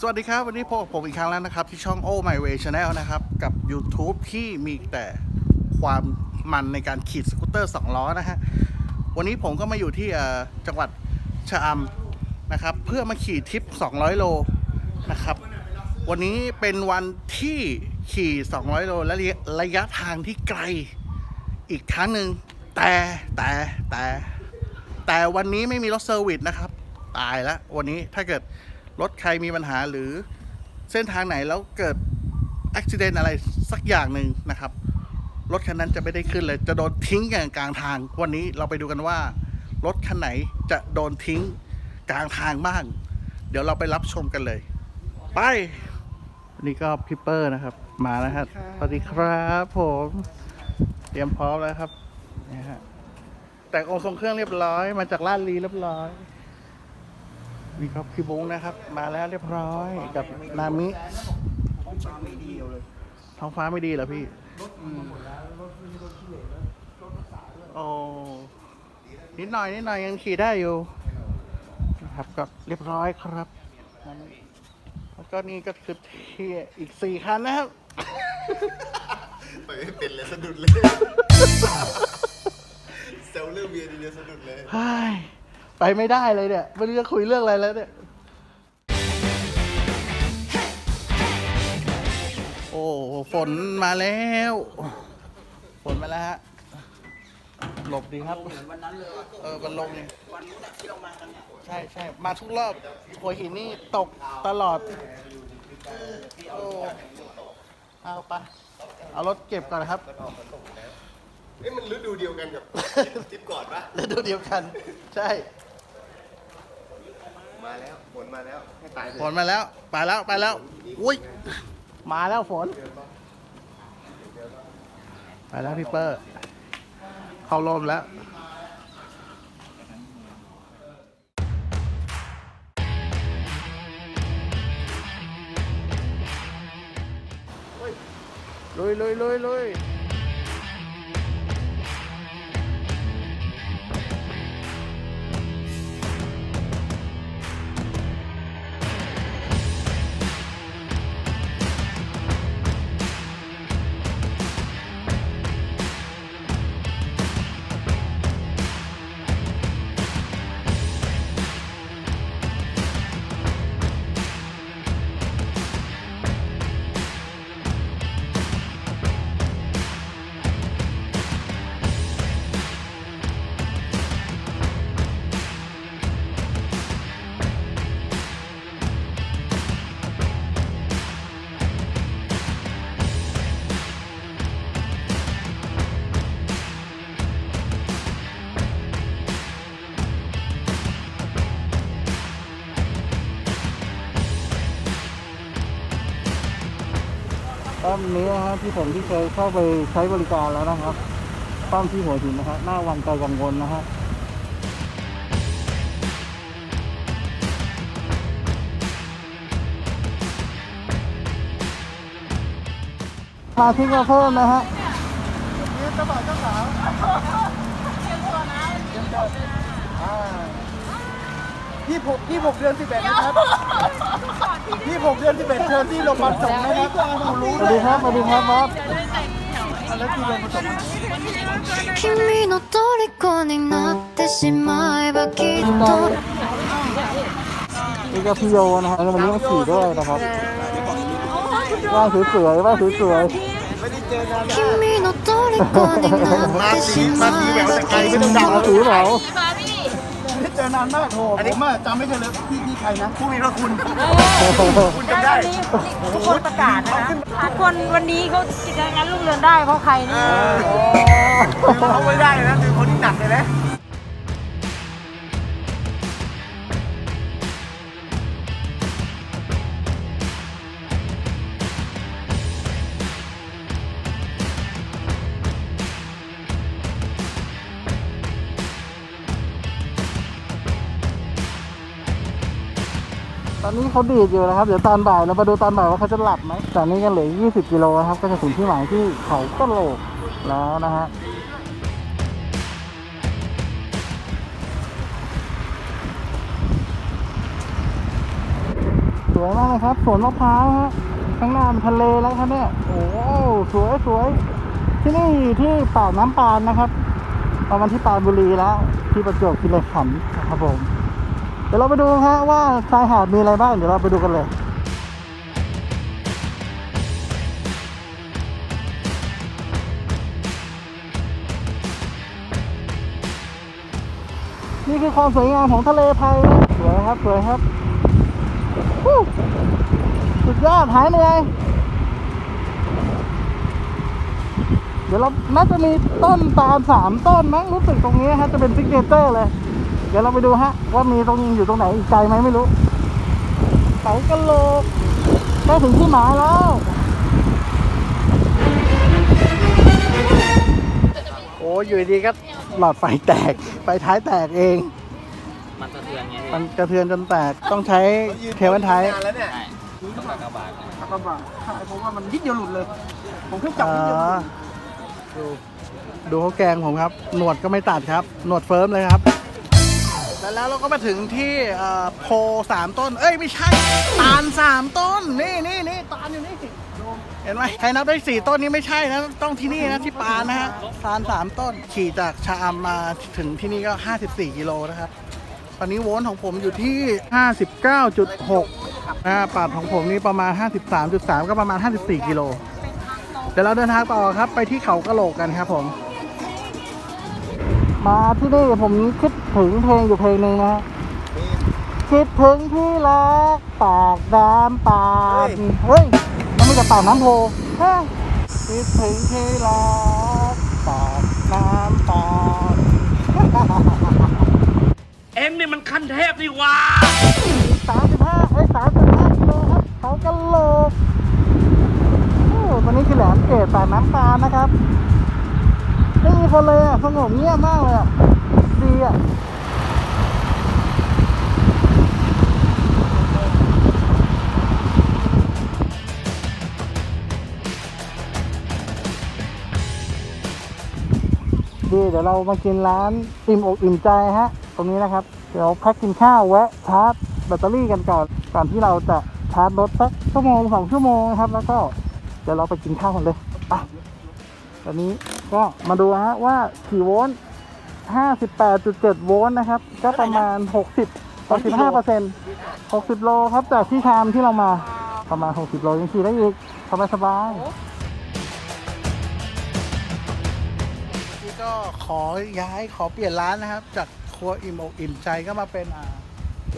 สวัสดีครับ วันนี้พบกับผมอีกครั้งแล้วนะครับ ที่ช่อง Oh My Way Channel นะครับ กับ YouTube ที่มีแต่ความมันในการขี่สกูตเตอร์2ล้อนะฮะ วันนี้ผมก็มาอยู่ที่จังหวัดชะอำนะครับ เพื่อมาขี่ทริป 200 โลนะครับ วันนี้เป็นวันที่ขี่ 200 โลและระระยะทางที่ไกลอีกครั้งหนึ่งแต่แต่แต่แต่วันนี้ไม่มีรถเซอร์วิสนะครับ ตายแล้ววันนี้ถ้าเกิด รถใครมีปัญหาหรือเส้นทางไหนแล้วเกิดอุบิเหตุอะไรสักอย่างหนึ่งนะครับ รถคันนั้นจะไม่ได้ขึ้นเลย จะโดนทิ้งอย่างกลางทาง วันนี้เราไปดูกันว่า รถคันไหนจะโดนทิ้งกลางทางบ้าง เดี๋ยวเราไปรับชมกันเลย ไปนนี้ก็พี่เปอร์นะครับ มาแล้วครับสวัสดีครับผม เตรียมพร้อมแล้วครับนี่ฮะแต่งองค์ทรงเครื่องเรียบร้อย มาจากลาดลีเรียบร้อย นี่ครับพี่บุ้งนะครับ มาแล้วเรียบร้อยกับนามิท้องฟ้าไม่ดีเหรอพี่โอ้นิดหน่อยนิดหน่อยยังขี่ได้อยู่นะครับก็เรียบร้อยครับนามิแล้วก็นี่ก็คือที่อีกสี่คันนะครับไปไม่เป็นเลยสะดุดเลยเซลเรื่องเบียร์ดีเดียวสะดุดเลยเฮ้ย ไปไม่ได้เลยเนี่ยไม่รู้จะคุยเรื่องอะไรแล้วเนี่ย โอ้ฝนมาแล้ว ฝนมาแล้วฮะ หลบดีครับวันนั้นเลยเออวันลงเนี่ยวันนู้นที่เรามากันใช่ใช่มาทุกรอบหัวหินนี่ตกตลอดโอ้เอาไปเอารถเก็บก่อนนะครับเอ้ยมันฤดูเดียวกันกับทริปก่อนปะฤดูเดียวกัน ใช่ มาแล้วฝนมาแล้วให้ตายฝนมาแล้ว ไปแล้วไปแล้ว อุ้ย มาแล้วฝน ไปแล้วพี่เปอร์ เข้าลมแล้วลุยลุยลุยลุย มนี้นะฮะที่ผมที่เคยเข้าไปใช้บริการแล้วนะครับป้อมที่หัวหินนะฮะหน้าวังไกลกังวลนะฮะพาทิ้งมาเพิ่มนะฮะยี่หกยี่หกเดือนสิบเอ็ดนะครับ พี่ผมเดือนที่เบ็นเชิญที่โรงพยาบาลสงฆ์นะครับผมรู้สวัสดูครับสวัดีครับบ๊แล้วที่โรงพยาบาลสงฆ์君の虜になってしまえばきっとนี่ก็พี่โยนะฮะแล้วมันเรื่องสีด้วยนะครับว่าสวยๆว่าสวยๆ君の虜になってしまえばきっとมาสีมาสีแหววแต่ไกลไม่ต้องดาสีแหรอ จอนานมากโหผมอะจำไม่ได้เลยพี่พี่ใครนะผู้มีพระคุณ คุณจำได้ทุกคนประกาศนะทุกคนวันนี้เขากิจการรุ่งเรืองได้เพราะใครนี่เขาไม่ได้นะคือคนที่หนักเลยนะ อนนี้เขาดีดอยู่นะครับ เดี๋ยวตอนบ่ายเรามาดูตอนบ่ายว่าเขาจะหลับไหมตอนนี้กันเหลือ 20 กิโลครับ ก็จะถึงที่หมายที่เขากะโหลกแล้วนะฮะสวยมากเลยครับสวนมะพร้าวฮะข้างหน้าเป็นทะเลแล้วครับเนี่ยโอ้โหสวยสวยที่นี่อยู่ที่ปากน้ำปานนะครับประมาณที่ปรานบุรีแล้ว ที่ประจวบคีรีขันธ์นะครับผม เดี๋ยวเราไปดูฮะว่าชายหาดมีอะไรบ้างเดี๋ยวเราไปดูกันเลยนี่คือความสวยงามของทะเลไทยสวยครับ สวยครับสุดยอดหายเหนื่อยเดี๋ยวเราน่าจะมีต้นตาลสามต้นมั้งรู้สึกตรงนี้ฮะจะเป็นซิกเนเจอร์เลย เดี๋ยวเราไปดูฮะ ว่ามีตรงอยู่ตรงไหนอีกไกลไหมไม่รู้เขากะโหลกได้ถึงที่หมายแล้วโอ้อยู่ดีก็หลอดไฟแตก ไฟท้ายแตกเอง มันสะเทือนไงมันกระเทือนจนแตกต้องใช้เทวันไทยนานแล้วเนี่ยต้องกากบาทกระบะใช่เพราะว่ามันนิดเดียวหลุดเลย ผมแค่จับอ๋นิดเดียวหลุอดดูดูเขาแกงผมครับ หนวดก็ไม่ตัดครับ หนวดเฟิร์มเลยครับ แล้วแล้วเราก็มาถึงที่โพสามต้น เอ้ยไม่ใช่ ตาลสามต้น นี่นี่นี่ตาลอยู่นี่ เห็นไหมใครนับได้สี่ต้นนี้ไม่ใช่นะ ต้องที่นี่นะที่ปานนะฮะ ตาลสามต้น ขี่จากชะอำมาถึงที่นี่ก็ 54 กิโลนะครับ ตอนนี้โวลต์ของผมอยู่ที่ 59.6นะฮะปาดของผมนี่ประมาณ 53.3 ก็ประมาณ 54 กิโล เดี๋ยวเราเดินทางต่อครับไปที่เขากระโหลกกันครับผม มาที่นี่ผมคิดถึงเพลงอยู่เพลงหนึ่งนะฮะคิดถึงที่รักปากน้ำปานเฮ้ยมันไม่ใช่ปากน้ำโพฮะคิดถึงที่รักปากน้ำปานเอ็งนี่มันขั้นเทพนี่หว่าสามสิบห้าเอ้ยสามสิบห้ากิโลครับเขากะโหลกโอ้วันนี้คือแหลมเกตปากน้ำปานนะครับ ไม่มีคนเลยอะสงบเงียบมากเลยอะดีอะดีเดี๋ยวเรามากินร้านอิ่มอกอิ่มใจฮะ ตรงนี้นะครับ เดี๋ยวพักกินข้าวแวะชาร์จแบตเตอรี่กันก่อนก่อนที่เราจะชาร์จรถสักชั่วโมงสองชั่วโมงนะครับ แล้วก็เดี๋ยวเราไปกินข้าวกันเลยไปตอนนี้ ก็มาดูฮะว่ากี่โวลต์58.7 โวลต์นะครับ ก็ประมาณ 60 65เปอร์เซ็นต์60 โลครับจากที่ชามที่เรามาประมาณ 60 โลยังขี่ได้อีกสบายสบายๆนี่ก็ขอย้ายขอเปลี่ยนร้านนะครับ จากครัวอิ่มอกอิ่มใจก็มาเป็นอ่า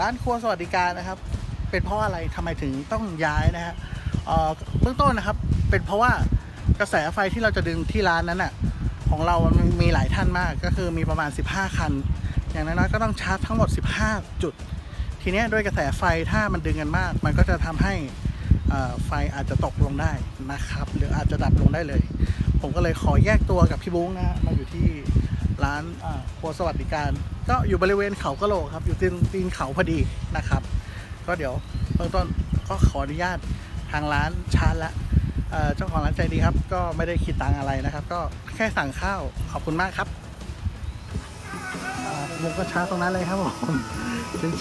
ร้านครัวสวัสดิการนะครับ เป็นเพราะอะไรทำไมถึงต้องย้ายนะฮะเอ่อเบื้องต้นนะครับ เป็นเพราะว่า กระแสไฟที่เราจะดึงที่ร้านนั้นน่ะของเรามันมีหลายท่านมากก็คือมีประมาณ 15 คัน อย่างน้อยๆก็ต้องชาร์จทั้งหมด 15 จุด ทีนี้ด้วยกระแสไฟถ้ามันดึงกันมาก มันก็จะทำให้ไฟอาจจะตกลงได้นะครับ หรืออาจจะดับลงได้เลย ผมก็เลยขอแยกตัวกับพี่บุ้งนะมาอยู่ที่ร้านครัวสวัสดิการ ก็อยู่บริเวณเขากะโหลกครับ อยู่ตีนตีนเขาพอดีนะครับ ก็เดี๋ยวเบื้องต้นก็ขออนุญาตทางร้านชาร์จละ เจ้าของร้านใจดีครับ ก็ไม่ได้คิดตังอะไรนะครับ ก็แค่สั่งข้าวขอบคุณมากครับอ่าผมก็ชาตรงนั้นเลยครับผม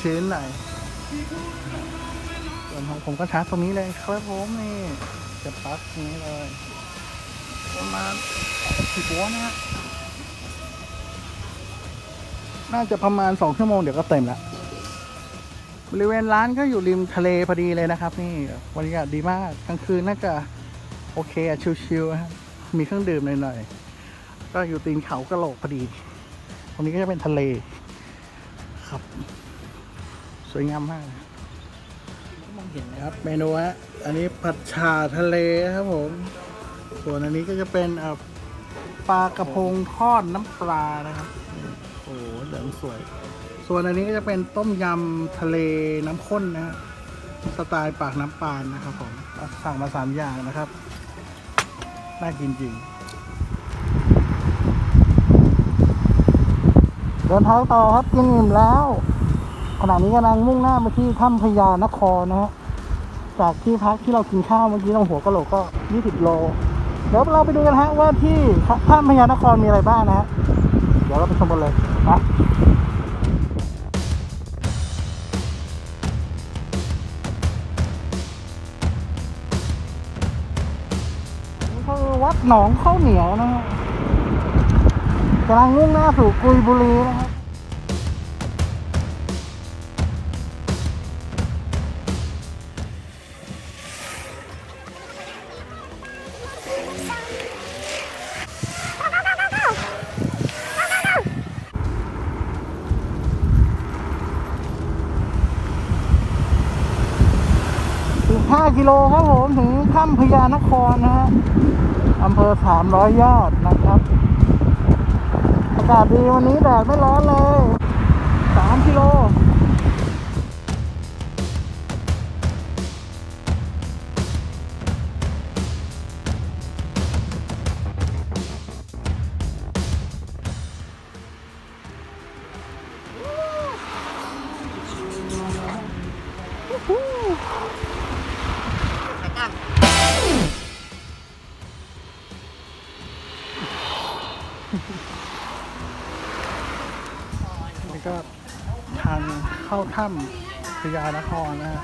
ชื้นๆหน่อยส่วนของผมก็ช้าตรงนี้เลยครับผมนี่จะปักนี้เลยประมาณสิบวลต์นะฮะน่าจะประมาณสองชั่วโมงเดี๋ยวก็เต็มละบริเวณร้านก็อยู่ริมทะเลพอดีเลยนะครับ นี่บรรยากาศดีมากกลางคืนน่าจะ โอเคอะชิลๆนะครับมีเครื่องดื่มหน่อยๆก็อยู่ตีนเขากระโหลกพอดี ตรงนี้ก็จะเป็นทะเลครับ สวยงามมากมองเห็นนะครับ เมนูฮะอันนี้ผัดฉ่าทะเลครับผม ส่วนอันนี้ก็จะเป็นเอ่อปลากระพงทอดน้ำปลานะครับโอ้โหเหลืองสวย ส่วนอันนี้ก็จะเป็นต้มยำทะเลน้ำข้นนะฮะสไตล์ปากน้ำปานนะครับผมสั่งมาสามอย่างนะครับ น่ากินจริง เดินทางต่อครับกินอิ่มแล้ว ขณะนี้กำลังมุ่งหน้ามาที่ถ้ำพญานครนะฮะ จากที่พักที่เรากินข้าวเมื่อกี้ตรงหัวกะโหลกก็ 20 โล เดี๋ยวเราไปดูกันฮะว่าที่ถ้ำพญานครมีอะไรบ้างนะฮะ เดี๋ยวเราไปชมกันเลยนะ วัดหนองข้าวเหนียวนะฮะกำลังมุ่งหน้าสู่กุยบุรีนะครับ 5กิโลครับผมถึงถ้ำพญานครนะฮะอำเภอ300 ยอดนะครับ อากาศดีวันนี้แดดไม่ร้อนเลย 3 กิโล นี่ก็ทางเข้าถ้ำพญานครนะฮะ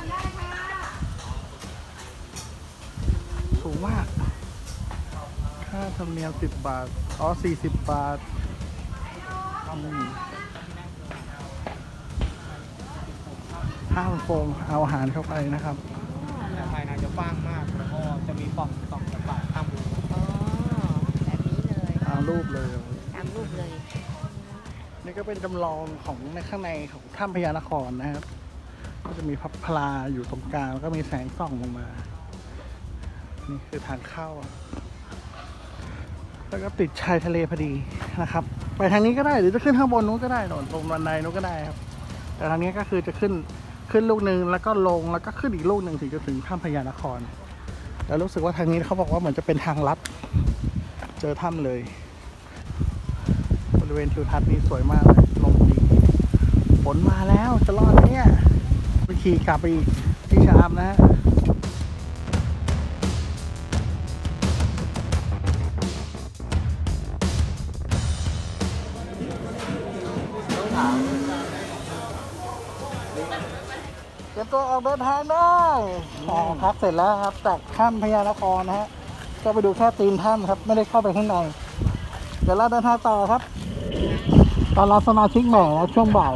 สูงมาก ค่าธรรมเนียมสิบบาท อ๋อสี่สิบบาทอืมห้ามโฟมเอาอาหารเข้าไปนะครับภายในจะกว้างมาก แล้วก็จะมีปล่องสองกระบาข้ามรู อ๋อ แบบนี้เลย เลยตามรูปเลย นี่ก็เป็นจำลองของในข้างในของถ้ำพญานครนะครับ ก็จะมีพับพลาอยู่ตรงกลางแล้วก็มีแสงส่องลงมา นี่คือทางเข้าแล้วก็ติดชายทะเลพอดีนะครับ ไปทางนี้ก็ได้หรือจะขึ้นข้างบนนู้นก็ได้โดนลงบันไดนู้นก็ได้ครับ แต่ทางนี้ก็คือจะขึ้นขึ้นลูกหนึ่งแล้วก็ลงแล้วก็ขึ้นอีกลูกหนึ่งถึงจะถึงถ้ำพญานคร แล้วรู้สึกว่าทางนี้เขาบอกว่าเหมือนจะเป็นทางลัด เจอถ้ำเลย ริเวณทิวทัศน์นี่สวยมากเลยลมดีฝนมาแล้วจะรอดไหมเนี่ยไปขี่กลับไปอีกที่ชามนะฮะเตรียมตัวออกเดินทางได้อ่าพักเสร็จแล้วครับจากถ้ำพญานครนะฮะก็ไปดูแค่ตีนถ้ำครับ ไม่ได้เข้าไปข้างใน เดี๋ยวเราเดินทางต่อครับ ตอนรับสมาชิกใหม่นะช่วงบ่าย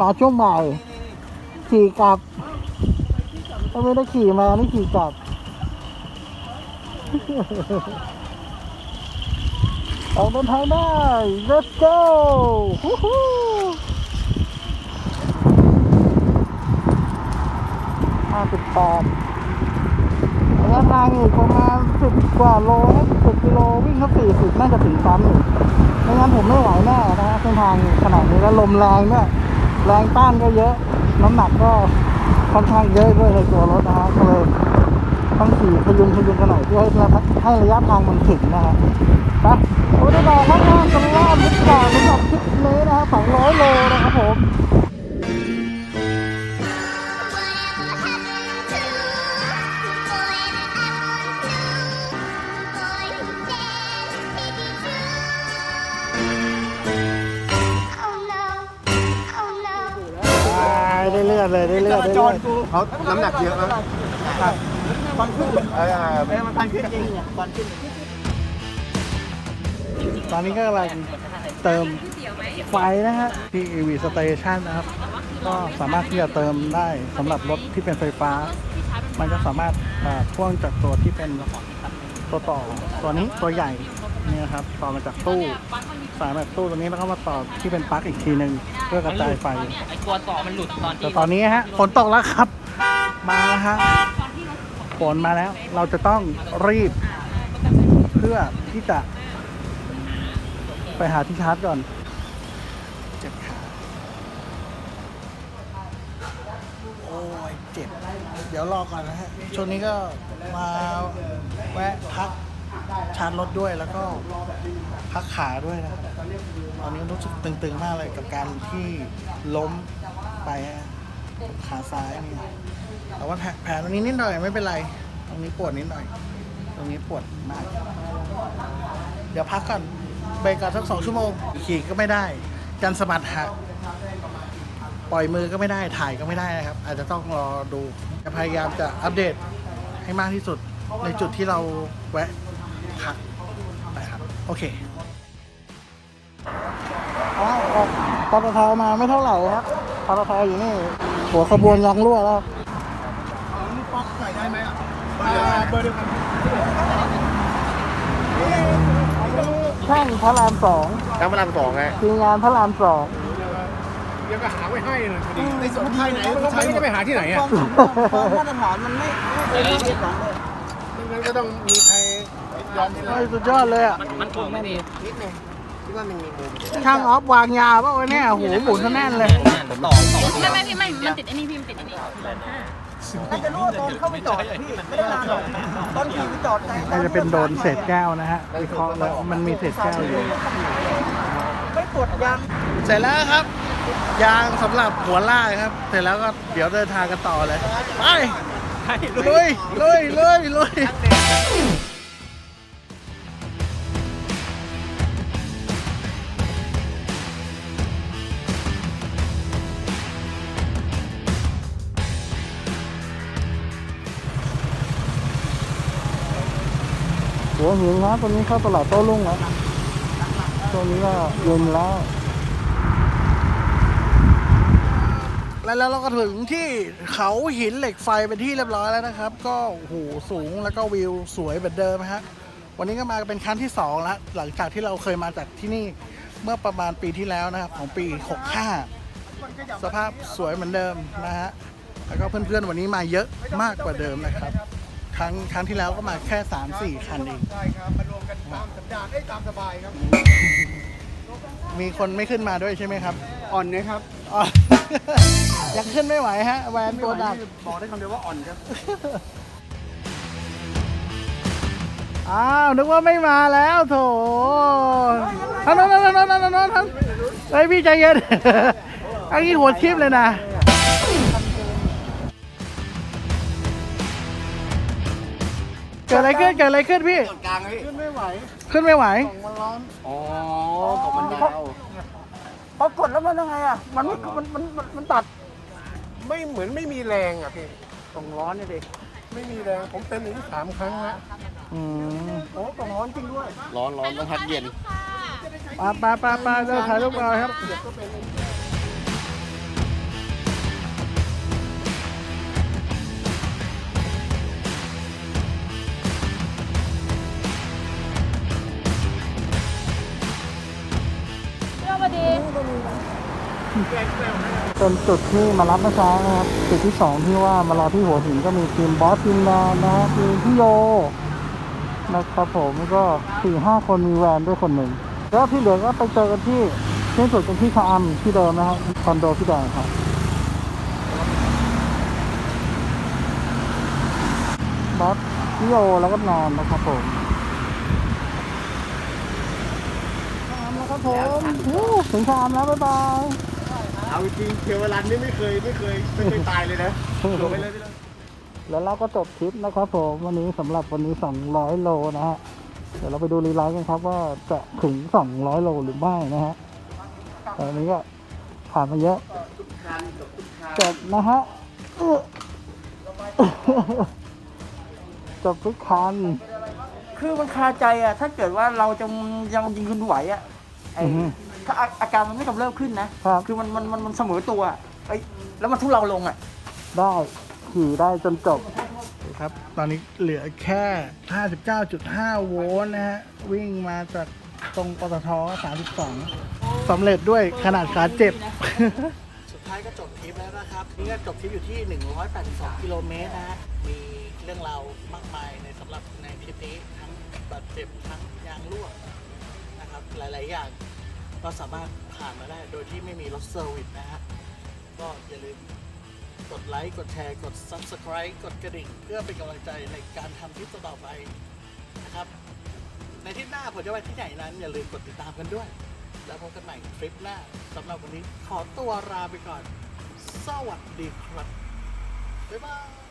มาช่วงบ่ายขี่กลับก็ไม่ได้ขี่มานี่ขี่กลับออกเดินทางได้ let's go ฮู้ฮู้ห้าสิบแปด ยะทางอีกประมาณสิบกว่าโลนะสิบกิโลวิ่งแค่สี่สิบน่าจะถึงปั๊มอยู่ไม่งั้นผมไม่ไหวแน่นะฮะเส้นทางขนาดนี้แล้วลมแรงด้วยแรงต้านก็เยอะ น้ำหนักก็ค่อนข้างเยอะด้วยในตัวรถนะฮะก็เลยต้องขี่พยุงพยุงกันหน่อยเพื่อให้ระให้ระยะทางมันถึงนะฮะไปโอ้ได้บอกข้างล่างกันล่างนิดหน่อยสำหรับคลิปนี้นะฮะ200โลนะครับผม อดเลยได้เลือดได้เลือดเขาน้ำหนักเยอะนะฟันขึ้นเออเอ้ยมันฟันขึ้นจริงฟันขึ้นตอนนี้ก็กำลังเติมไฟนะฮะที่ EV Station นะครับ ก็สามารถที่จะเติมได้สำหรับรถที่เป็นไฟฟ้า มันก็สามารถอ่าพ่วงจากตัวที่เป็นตัวต่อตัวนี้ตัวใหญ่ นี่นะครับต่อมาจากตู้สายแบบตู้ตัวนี้แล้วก็มาต่อที่เป็นปลั๊กอีกทีหนึ่งเพื่อกระจายไฟไอตัวต่อมันหลุดตอนแต่ที่ตอนนี้ฮะฝนตกแล้วครับ มาแล้วฮะฝนมาแล้ว เราจะต้องรีบ เพื่อที่จะ ไปหาที่ชาร์จก่อนเจ็บขาโอ้ยเจ็บ เดี๋ยวรอก่อนนะฮะช่วงนี้ก็มาแวะพัก ชาร์จรถด้วยแล้วก็พักขาด้วยนะครับตอนนี้รู้สึกตึงๆมากเลยกับการที่ล้มไปขาซ้ายนี่แต่ว่าแผลตรงนี้นิดหน่อยไม่เป็นไร ตรงนี้ปวดนิดหน่อย ตรงนี้ปวดมาก เดี๋ยวพักก่อนเบรกก่อนสักสองชั่วโมงขี่ก็ไม่ได้ กันสะบัดหักปล่อยมือก็ไม่ได้ถ่ายก็ไม่ได้นะครับ อาจจะต้องรอดูจะพยายามจะอัปเดตให้มากที่สุดในจุดที่เราแวะ โอเคอ้าวออกปตทมาไม่เท่าไหร่ครับปตทอยู่นี่ หัวขบวนยางรั่วแล้วป๊อกใส่ได้ไหมอะเบอร์เดียวกันช่างพระรามสองน้ำพระรามสองไงทีมงานพระรามสองเดี๋ยวก็หาไว้ให้เลยพอดีในส่วนของไทยไหนไม่ก็ใช้หมจะดไปหาที่ไหนอะมาตรฐานมันไม่ไม่เป็นมาตรฐานเลย งั้นก็ต้องมีใครยอมเฮ้ยสุดยอดเลยอะ มันมันถูกไหมพี่นิดนึงคิดว่ามันมีมุมช่างออฟวางยาป่ะวะเนี่ยโหหมุนซะแน่นเลย ต่อต่อไม่ไม่พี่ไม่มันติดไอ้นี่พี่มันติดไอ้นี่น่าจะรู้ตอนเข้าไปจอดพี่ไม่ได้นานหรอกตอนขี่ไปจอดน่าจะเป็นโดนเศษแก้วนะฮะวิเคราะห์แล้วมันมีเศษแก้วอยู่ไม่ตรวจยางเสร็จแล้วครับ ยางสำหรับหัวลากครับ เสร็จแล้วก็เดี๋ยวเดินทางกันต่อเลย ไป ลุยลุยลุยลุยหัวหินนะตอนนี้เข้าตลาดโต้รุ่งแล้วช่วงนี้ก็เย็นแล้ว แล้วเราก็ถึงที่เขาหินเหล็กไฟเป็นที่เรียบร้อยแล้วนะครับ ก็โอ้โหสูงแล้วก็วิวสวยเหมือนเดิมนะฮะวันนี้ก็มาเป็นครั้งที่สองแล้วหลังจากที่เราเคยมาจากที่นี่เมื่อประมาณปีที่แล้วนะครับของปี 65 สภาพสวยเหมือนเดิมนะฮะแล้วก็เพื่อนๆวันนี้มาเยอะมากกว่าเดิมนะครับ ครั้งครั้งที่แล้วก็มาแค่ 3-4 คันเองได้ครับมารวมกันตามสัญญาณเอ้ยตามสบายครับ มีคนไม่ขึ้นมาด้วยใช่ไหมครับ อ่อนนะครับอ๋อ ยังขึ้นไม่ไหวฮะแวนตัวดักบอกได้คำเดียวว่าอ่อนครับ อ้าว นึกว่าไม่มาแล้วโถท่านท่านท่านท่านท่านท่านท่านเฮ้ยพี่ใจเย็น อันนี้หัวทิพย์เลยนะเกิดอะไรขึ้นเกิดอะไรขึ้นพี่ กลางเลยขึ้นไม่ไหว ขึ้นไม่ไหวอ๋อของมันยาวพอกดแล้วมันยังไงอะ มันมันมันมันมันตัด ไม่เหมือนไม่มีแรงอะพี่ตรงร้อนเนี่ยดิไม่มีแรงผมเป็นอย่างนี้สามครั้งแล้วอืมโอ้ตรงร้อนจริงด้วยร้อนร้อนต้องพัดเย็นปาปาปาปาเดี๋ยวถ่ายรูปเอาครับ เเป็นจุดที่มารับเมื่อเช้านะครับจุดที่สองที่ว่ามารอที่หัวหินก็มีทีมบอสทีมแมนนะฮะมีพี่โยนะครับผมแล้วก็สี่ห้าคนมีแวนด้วยคนหนึ่งแล้วที่เหลือก็ไปเจอกันที่ที่สุดกันที่ชะอำที่เดิมนะฮะคอนโดที่แดงครับบอสพี่โยแล้วก็นอนนะครับผมชะอำแล้วครับผมถึงชะอำแล้วบ๊ายบาย เอาจริงเทวรันนี่ไม่เคยไม่เคยไม่เคยตายเลยนะลงไปเลยไปเลยแล้วเราก็จบทริปนะครับผมวันนี้สำหรับวันนี้ 200 โลนะฮะเดี๋ยวเราไปดูรีไลท์กันครับว่าจะถึง 200 โลหรือไม่นะฮะแต่วันนี้ก็ผ่านมาเยอะจบนะฮะอื้อจบทุกคัน คือมันคาใจอะ ถ้าเกิดว่าเราจะยังยิงคุณไหวอะไอ้อือฮึ ถ้าอาอาการมันไม่กำเริบขึ้นนะครับคือมันมันมันมันเสมอตัวอะไอ้ยแล้วมันทุเลาลงอะ ได้ขี่ได้จนจบ ครับ ตอนนี้เหลือแค่ 59.5 โวลต์นะฮะ วิ่งมาจากตรงปตท32สำเร็จด้วยขนาดขาเจ็บ สุดท้ายก็จบทริปแล้วนะครับ นี่ก็จบทริปอยู่ที่ 182 กิโลเมตรนะฮะ มีเรื่องราวมากมายในสำหรับในทริปนี้ทั้งบาดเจ็บทั้งยางรั่วนะครับ หลาย ๆ อย่าง ก็สามารถผ่านมาได้โดยที่ไม่มีรถเซอร์วิสนะฮะ ก็อย่าลืมกดไลค์ กดแชร์ กด Subscribe กดกระดิ่ง เพื่อเป็นกำลังใจในการทำคลิปต่อไปนะครับ ในทริปหน้าผมจะไปที่ไหนนั้น อย่าลืมกดติดตามกันด้วย แล้วพบกันใหม่ทริปหน้าสำหรับวันนี้ขอตัวลาไปก่อน สวัสดีครับ บ๊ายบาย